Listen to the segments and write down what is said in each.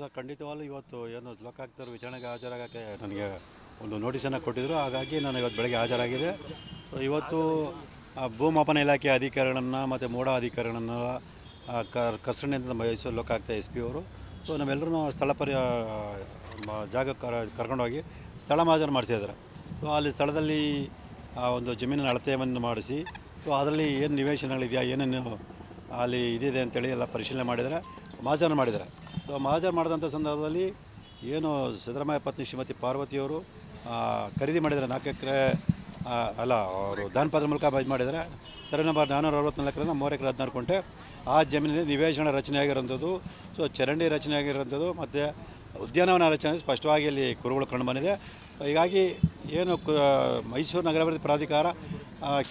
Sir ಖಂಡಿತವಾಗ್ಲೂ ಇವತ್ತು ಏನು ಲೋಕಾಯುಕ್ತರು ವಿಚಾರಣೆಗೆ ಹಾಜರಾಗೋಕ್ಕೆ ನನಗೆ ಒಂದು ನೋಟಿಸನ್ನು ಕೊಟ್ಟಿದ್ದರು ಹಾಗಾಗಿ ನಾನು ಇವತ್ತು ಬೆಳಗ್ಗೆ ಹಾಜರಾಗಿದೆ. ಸೊ ಇವತ್ತು ಭೂಮಾಪನ ಇಲಾಖೆ ಅಧಿಕಾರಿಗಳನ್ನು ಮತ್ತು ಮೋಡ ಅಧಿಕಾರಿಗಳನ್ನು ಕಸರಣಿಯಿಂದ ಮೈಸೂರು ಲೋಕಾಯುಕ್ತ ಎಸ್ ಪಿ ಅವರು, ಸೊ ನಾವೆಲ್ಲರೂ ಸ್ಥಳ ಪರಿ ಜಾಗ ಕರ್ಕೊಂಡೋಗಿ ಸ್ಥಳ ಮಾಜರು ಮಾಡಿಸಿದ್ದಾರೆ. ಸೊ ಅಲ್ಲಿ ಸ್ಥಳದಲ್ಲಿ, ಆ, ಒಂದು ಜಮೀನಿನ ಅಳತೆಯನ್ನು ಮಾಡಿಸಿ ಸೊ ಅದರಲ್ಲಿ ಏನು ನಿವೇಶನಗಳಿದೆಯಾ, ಏನೇನು ಅಲ್ಲಿ ಇದಿದೆ ಅಂತೇಳಿ ಎಲ್ಲ ಪರಿಶೀಲನೆ ಮಾಡಿದರೆ ಮಾಜನ ಮಾಡಿದ್ದಾರೆ. ಸೊ ಮಹಾಜರ್ ಮಾಡಿದಂಥ ಸಂದರ್ಭದಲ್ಲಿ ಏನು ಸಿದ್ದರಾಮಯ್ಯ ಪತ್ನಿ ಶ್ರೀಮತಿ ಪಾರ್ವತಿಯವರು ಖರೀದಿ ಮಾಡಿದರೆ ನಾಲ್ಕು ಎಕರೆ ಅಲ್ಲ, ಅವರು ದಾನಪತ್ರ ಮೂಲಕ ಇದು ಮಾಡಿದರೆ ಸರಿ ನಂಬರ್ ನಾನ್ನೂರ ಅರವತ್ತ್ನಾಲ್ಕರಿಂದ ಮೂರು ಎಕರೆ ಹದಿನಾರು ಕುಂಟೆ. ಆ ಜಮೀನಿನಲ್ಲಿ ನಿವೇಶನ ರಚನೆ ಆಗಿರೋಂಥದ್ದು ಸೊ, ಚರಂಡಿ ರಚನೆ ಆಗಿರೋಂಥದ್ದು ಮತ್ತು ಉದ್ಯಾನವನ ರಚನೆ ಸ್ಪಷ್ಟವಾಗಿ ಇಲ್ಲಿ ಕುರುಗಳು ಕಂಡು ಬಂದಿದೆ. ಹೀಗಾಗಿ ಏನು ಮೈಸೂರು ನಗರಾಭಿವೃದ್ಧಿ ಪ್ರಾಧಿಕಾರ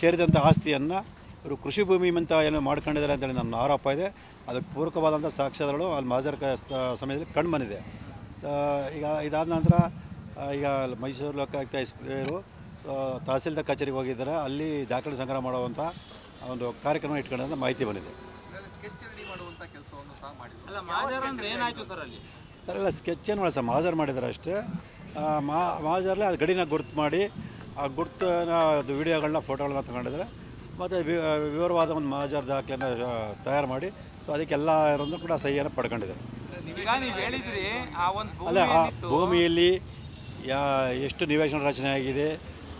ಸೇರಿದಂಥ ಆಸ್ತಿಯನ್ನು ಇವರು ಕೃಷಿ ಭೂಮಿ ಅಂತ ಏನೋ ಮಾಡ್ಕೊಂಡಿದ್ದಾರೆ ಅಂತೇಳಿ ನನ್ನ ಆರೋಪ ಇದೆ. ಅದಕ್ಕೆ ಪೂರಕವಾದಂಥ ಸಾಕ್ಷ್ಯಗಳು ಅಲ್ಲಿ ಮಾಜರ್ ಕ ಸಮಯದಲ್ಲಿ ಕಂಡು ಬಂದಿದೆ. ಈಗ ಇದಾದ ನಂತರ ಈಗ ಮೈಸೂರು ಲೋಕಾಯುಕ್ತ ಎಸ್ ಪಿ ಅವರು ಆ, ತಹಸೀಲ್ದಾರ್ ಕಚೇರಿಗೆ ಹೋಗಿದ್ದಾರೆ. ಅಲ್ಲಿ ದಾಖಲೆ ಸಂಗ್ರಹ ಮಾಡುವಂಥ ಒಂದು ಕಾರ್ಯಕ್ರಮ ಇಟ್ಕೊಂಡಂಥ ಮಾಹಿತಿ ಬಂದಿದೆ. ಸ್ಕೆಚ್ ರೆಡಿ ಮಾಡುವಂತ ಕೆಲಸವನ್ನು ಸಹ ಮಾಡಿದ್ರು. ಅಲ್ಲ ಮಾಜಾರ ಅಂದ್ರೆ ಏನಾಯ್ತು ಸರ್ ಅಲ್ಲಿ? ಸರ್ ಎಲ್ಲ ಸ್ಕೆಚ್ ಏನು ಮಾಡಿ ಸರ್ ಮಾಜರ್ ಮಾಡಿದ್ದಾರೆ ಅಷ್ಟೇ. ಆ, ಮಾ ಮಾಜರ್ಲೆ ಅದು ಗಡಿನ ಗುರ್ತು ಮಾಡಿ ಆ ಗುರ್ತನ ಅದು ವಿಡಿಯೋಗಳನ್ನ ಫೋಟೋಗಳನ್ನ ತಗೊಂಡಿದ್ದಾರೆ. ಮತ್ತು ವಿವರವಾದ ಒಂದು ಮಾಜರ್ ದಾಖಲೆಯನ್ನು ತಯಾರು ಮಾಡಿ ಸೊ ಅದಕ್ಕೆಲ್ಲ ಇರೋದು ಕೂಡ ಸಹಿಯನ್ನು ಪಡ್ಕೊಂಡಿದ್ದಾರೆ. ಅಲ್ಲ ಆ ಭೂಮಿಯಲ್ಲಿ ಯಾ ಎಷ್ಟು ನಿವೇಶನ ರಚನೆ ಆಗಿದೆ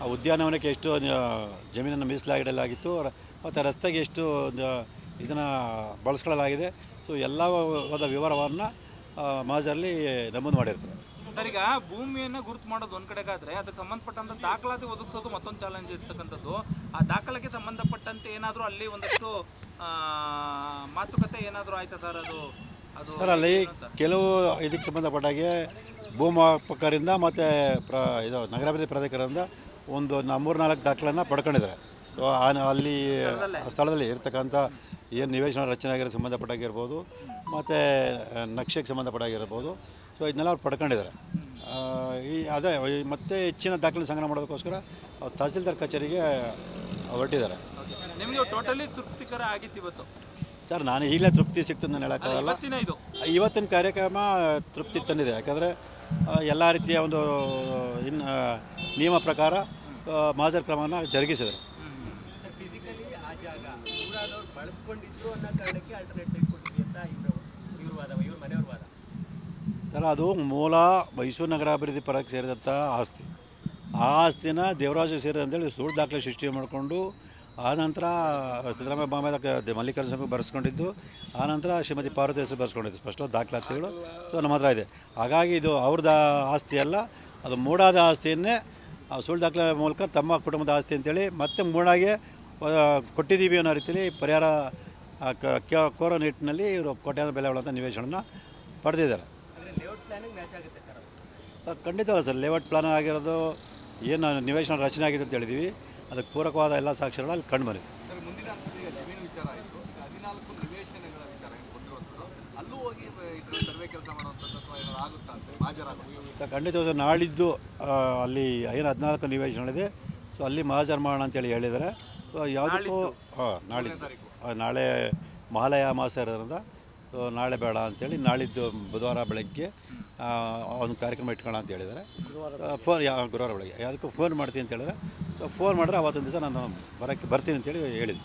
ಆ ಉದ್ಯಾನವನಕ್ಕೆ ಎಷ್ಟು ಜಮೀನನ್ನು ಮೀಸಲಾಗಿಡಲಾಗಿತ್ತು ಮತ್ತು ರಸ್ತೆಗೆ ಎಷ್ಟು ಇದನ್ನು ಬಳಸ್ಕೊಳ್ಳಲಾಗಿದೆ ಸೊ ಎಲ್ಲವಾದ ವಿವರವನ್ನು ಮಾಜರಲ್ಲಿ ನಮೂದು ಮಾಡಿರ್ತಾರೆ. ಸರ್ ಈಗ ಭೂಮಿಯನ್ನ ಗುರುತು ಮಾಡೋದು ಒಂದ್ ಕಡೆಗಾದ್ರೆ ಅದಕ್ಕೆ ಸಂಬಂಧಪಟ್ಟಂತ ದಾಖಲಾತಿ ಒದಗಿಸೋದು ಮತ್ತೊಂದು ಚಾಲೆಂಜ್ ಇರ್ತಕ್ಕಂಥದ್ದು. ಆ ದಾಖಲೆಗೆ ಸಂಬಂಧಪಟ್ಟಂತೆ ಏನಾದರೂ ಅಲ್ಲಿ ಒಂದಷ್ಟು ಮಾತುಕತೆ ಏನಾದರೂ ಆಯ್ತಾ ಸರ್ ಅದು? ಅದು ಸರ್ ಅಲ್ಲಿ ಕೆಲವು ಇದಕ್ಕೆ ಸಂಬಂಧಪಟ್ಟಾಗೆ ಭೂಮಾಪಕರಿಂದ ಮತ್ತು ಪ್ರ ಇದು ನಗರಾಭಿವೃದ್ಧಿ ಪ್ರಾಧಿಕಾರದಿಂದ ಒಂದು ಮೂರು ನಾಲ್ಕು ದಾಖಲೆಯನ್ನು ಪಡ್ಕೊಂಡಿದ್ದಾರೆ. ಸೊ ಆ- ಅಲ್ಲಿ ಸ್ಥಳದಲ್ಲಿ? ಇರ್ತಕ್ಕಂಥ ಏನು ನಿವೇಶನ ರಚನೆ ಆಗಿರೋ ಸಂಬಂಧಪಟ್ಟಾಗಿರ್ಬೋದು ಮತ್ತು ನಕ್ಷೆಗೆ ಸಂಬಂಧಪಟ್ಟಾಗಿರ್ಬೋದು ಸೊ ಇದನ್ನೆಲ್ಲ ಅವ್ರು ಪಡ್ಕೊಂಡಿದ್ದಾರೆ. ಆ, ಈ ಅದೇ ಮತ್ತೆ ಹೆಚ್ಚಿನ ದಾಖಲೆ ಸಂಗ್ರಹ ಮಾಡೋದಕ್ಕೋಸ್ಕರ ಅವ್ರು ತಹಸೀಲ್ದಾರ್ ಕಚೇರಿಗೆ ಹೊರಟಿದ್ದಾರೆ. ನಿಮಗೆ ಟೋಟಲಿ ತೃಪ್ತಿಕರ ಆಗಿತ್ತು ಇವತ್ತು? ಸರ್ ನಾನು ಈಗಲೇ ತೃಪ್ತಿ ಸಿಗ್ತದೆ ನಾನು ಹೇಳೋಕ್ಕಾಗಲ್ಲ ಇವತ್ತಿನ ಇವತ್ತಿನ ಕಾರ್ಯಕ್ರಮ ತೃಪ್ತಿ ತಂದಿದೆ. ಯಾಕಂದರೆ ಎಲ್ಲ ರೀತಿಯ ಒಂದು ಇನ್ನು ನಿಯಮ ಪ್ರಕಾರ ಮಾಜರ್ ಕ್ರಮವನ್ನು ಜರುಗಿಸಿದರು ಸರ್ ಫಿಸಿಕಲಿ ಆ ಜಾಗ ಊರಾದವ್ರು ಬಳಸ್ಕೊಂಡಿದ್ರು ಅನ್ನೋ ಕಾರಣಕ್ಕೆ ಆಲ್ಟರ್ನೇಟ್ ಸೈಟ್ ಕೊಟ್ಟಿದೆ ಅಂತ ಇವರು ಇವ್ರ ವಾದ ಇವ್ರ ಮನೆಯವ್ರ ವಾದ ಸರ್ ಅದು ಮೂಲ ಮೈಸೂರು ನಗರಾಭಿವೃದ್ಧಿ ಪರಕ್ಕೆ ಸೇರಿದಂಥ ಆಸ್ತಿ. ಆ ಆಸ್ತಿನ ದೇವರಾಜ ಸೇರಿದೆ ಅಂತೇಳಿ ಸುಳ್ಳು ದಾಖಲೆ ಸೃಷ್ಟಿ ಮಾಡಿಕೊಂಡು ಆನಂತರ ಸಿದ್ದರಾಮಯ್ಯ ಬಾಮದ ಮಲ್ಲಿಕಾರ್ಜುನ ಸ್ವಾಮಿ ಬರೆಸ್ಕೊಂಡಿದ್ದು ಆನಂತರ ಶ್ರೀಮತಿ ಪಾರ್ವತಿ ಹೆಸರು ಬರೆಸ್ಕೊಂಡಿದ್ದು. ಸ್ಪಷ್ಟ ದಾಖಲಾತಿಗಳು. ಸೊ ನಮ್ಮ ಹತ್ರ ಇದೆ. ಹಾಗಾಗಿ ಇದು ಅವ್ರದ್ದು ಆಸ್ತಿ ಅಲ್ಲ, ಅದು ಮೂಡಾದ ಆಸ್ತಿಯನ್ನೇ ಸುಳ್ಳು ದಾಖಲೆ ಮೂಲಕ ತಮ್ಮ ಕುಟುಂಬದ ಆಸ್ತಿ ಅಂತೇಳಿ ಮತ್ತೆ ಮೂಡಾಗೆ ಕೊಟ್ಟಿದ್ದೀವಿ ಅನ್ನೋ ರೀತಿಯಲ್ಲಿ ಪರಿಹಾರ ಕೋರೋ ನಿಟ್ಟಿನಲ್ಲಿ ಇವರು ಕೋಟ್ಯಾಂತರ ಬೆಲೆಗಳಂಥ ನಿವೇಶನ ಪಡೆದಿದ್ದಾರೆ. ಪ್ಲಾನಿಂಗ್ ಮ್ಯಾಚ್ ಆಗುತ್ತೆ ಸರ್ ಖಂಡಿತವಲ್ಲ ಸರ್ ಲೇಔಟ್ ಪ್ಲಾನ್ ಆಗಿರೋದು ಏನು ನಿವೇಶನ ರಚನೆ ಆಗಿದೆ ಅಂತ ಹೇಳಿದ್ದೀವಿ ಅದಕ್ಕೆ ಪೂರಕವಾದ ಎಲ್ಲ ಸಾಕ್ಷ್ಯಗಳು ಅಲ್ಲಿ ಕಂಡು ಬಂದಿದೆ ಖಂಡಿತವಾದ ನಾಳಿದ್ದು ಅಲ್ಲಿ ಏನು ಹದಿನಾಲ್ಕು ನಿವೇಶನಗಳಿದೆ. ಸೊ ಅಲ್ಲಿ ಮಹಾಜರ್ ಮಾಡೋಣ ಅಂತೇಳಿ ಹೇಳಿದ್ದಾರೆ. ಸೊ ಯಾವುದಕ್ಕೂ ಹಾಂ ನಾಳಿದ್ದು. ನಾಳೆ ಮಹಾಲಯ ಅಮಾವಾಸ್ಯ ಇರೋದ್ರಿಂದ ನಾಳೆ ಬೇಡ ಅಂತೇಳಿ ನಾಳಿದ್ದು ಬುಧವಾರ ಬೆಳಗ್ಗೆ ಆ, ಒಂದು ಕಾರ್ಯಕ್ರಮ ಇಟ್ಕೊಳ್ಳ ಅಂತ ಹೇಳಿದ್ದಾರೆ. ಫೋನ್ ಯಾವ ಗುರುವಾರ ಬೆಳಗ್ಗೆ. ಯಾವುದಕ್ಕೂ ಫೋನ್ ಮಾಡ್ತೀನಿ ಅಂತ ಹೇಳಿದ್ರೆ ಫೋನ್ ಮಾಡಿದ್ರೆ ಅವತ್ತೊಂದು ದಿವಸ ನಾನು ಬರೋಕ್ಕೆ ಬರ್ತೀನಿ ಅಂತೇಳಿ ಹೇಳಿದ್ವಿ.